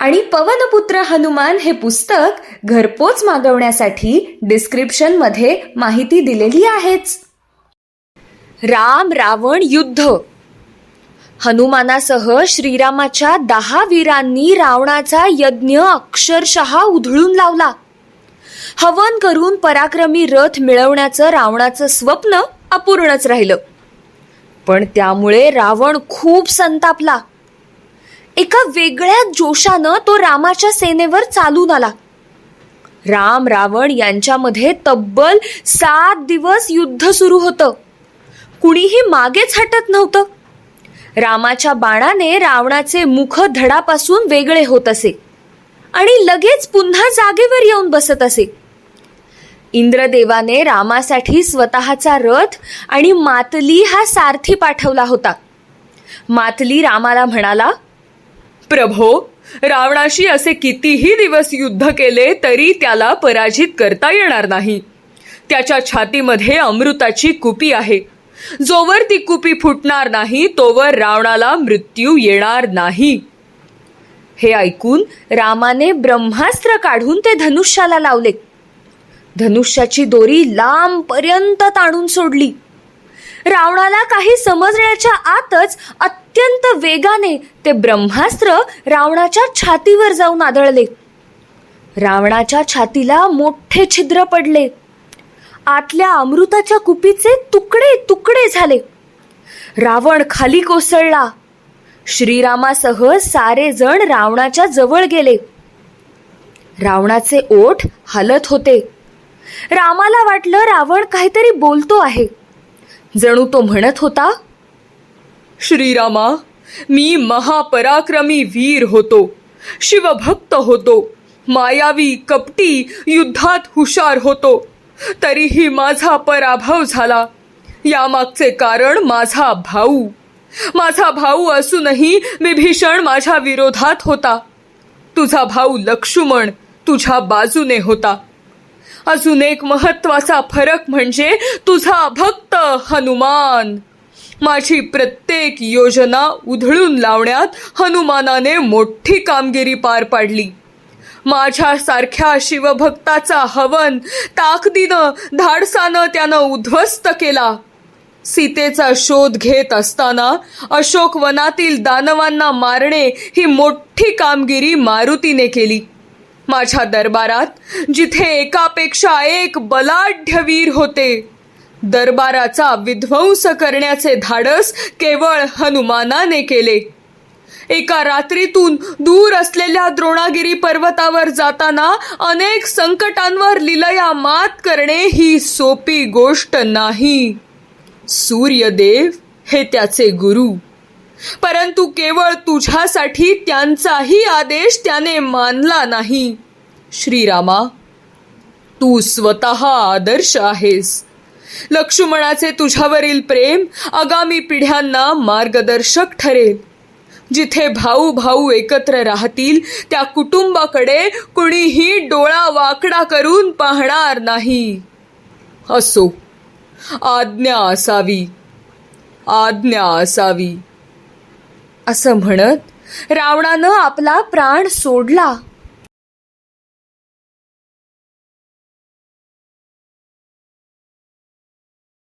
आणि पवनपुत्र हनुमान हे पुस्तक घरपोच मागवण्यासाठी डिस्क्रिप्शनमध्ये माहिती दिलेली आहेच. राम रावण युद्ध. हनुमानासह श्रीरामाच्या दहा वीरांनी रावणाचा यज्ञ अक्षरशः उधळून लावला. हवन करून पराक्रमी रथ मिळवण्याचं रावणाचं स्वप्न अपूर्णच राहिलं. पण त्यामुळे रावण खूप संतापला. एका वेगळ्या जोशानं तो रामाच्या सेनेवर चालून आला. राम रावण यांच्यामध्ये तब्बल सात दिवस युद्ध सुरू होतं. कुणीही मागेच हटत नव्हतं. रामाच्या बाणाने रावणाचे मुख धडापासून वेगळे होत असे आणि लगेच पुन्हा जागेवर येऊन बसत असे. इंद्रदेवाने रामासाठी स्वतःचा रथ आणि मातली हा सारथी पाठवला होता. मातली रामाला म्हणाला प्रभो रावणाशी असे कितीही दिवस युद्ध केले तरी त्याला पराजित करता येणार नाही. त्याच्या छातीमध्ये अमृताची कुपी आहे. जोवर ती कुपी फुटणार नाही तोवर रावणाला मृत्यू येणार नाही. हे ऐकून रामाने ब्रह्मास्त्र काढून ते धनुष्याला लावले. धनुष्याची दोरी लांबपर्यंत ताणून सोडली. रावणाला काही समजण्याच्या आतच अत्यंत वेगाने ते ब्रह्मास्त्र रावणाच्या छातीवर जाऊन आदळले. रावणाच्या छातीला मोठे छिद्र पडले. आतल्या अमृताच्या कुपीचे तुकडे तुकडे झाले. रावण खाली कोसळला. श्रीरामासह सारे जण रावणाच्या जवळ गेले. रावणाचे ओठ हलत होते. रामाला वाटलं रावण काहीतरी बोलतो आहे. जणू तो म्हणत होता श्रीरामा मी महापराक्रमी वीर होतो शिवभक्त होतो मायावी कपटी युद्धात हुशार होतो तरीही माझा पराभव झाला. यामागचे कारण माझा भाऊ. माझा भाऊ असूनही विभीषण माझ्या विरोधात होता. तुझा भाऊ लक्ष्मण तुझ्या बाजूने होता. अजून एक महत्त्वाचा फरक म्हणजे तुझा भक्त हनुमान. माझी प्रत्येक योजना उधळून लावण्यात हनुमानाने मोठी कामगिरी पार पाडली. माझ्यासारख्या शिवभक्ताचा हवन ताकदीनं धाडसानं त्यानं उद्ध्वस्त केला. सीतेचा शोध घेत असताना अशोक वनातील दानवांना मारणे ही मोठी कामगिरी मारुतीने केली. माझ्या दरबारात जिथे एकापेक्षा एक बलाढ्य वीर होते. दरबाराचा विध्वंस करण्याचे धाडस केवळ हनुमानाने केले. एका रात्रीतून दूर असलेल्या द्रोणागिरी पर्वतावर जाताना अनेक संकटांवर लिलया मात करणे ही सोपी गोष्ट नाही. सूर्यदेव हे त्याचे गुरु. परंतु केवळ तुझ्यासाठी त्यांचाही आदेश त्याने मानला नाही. श्रीरामा तू स्वतः आदर्श आहेस. लक्ष्मणाचे तुझ्यावरील प्रेम आगामी पिढ्यांना मार्गदर्शक ठरेल. जिथे भाऊ भाऊ एकत्र राहतील त्या कुटुंबाकडे कुणीही डोळा वाकडा करून पाहणार नाही. असो आज्ञा असावी. आज्ञा असावी. असं म्हणत रावणानं आपला प्राण सोडला.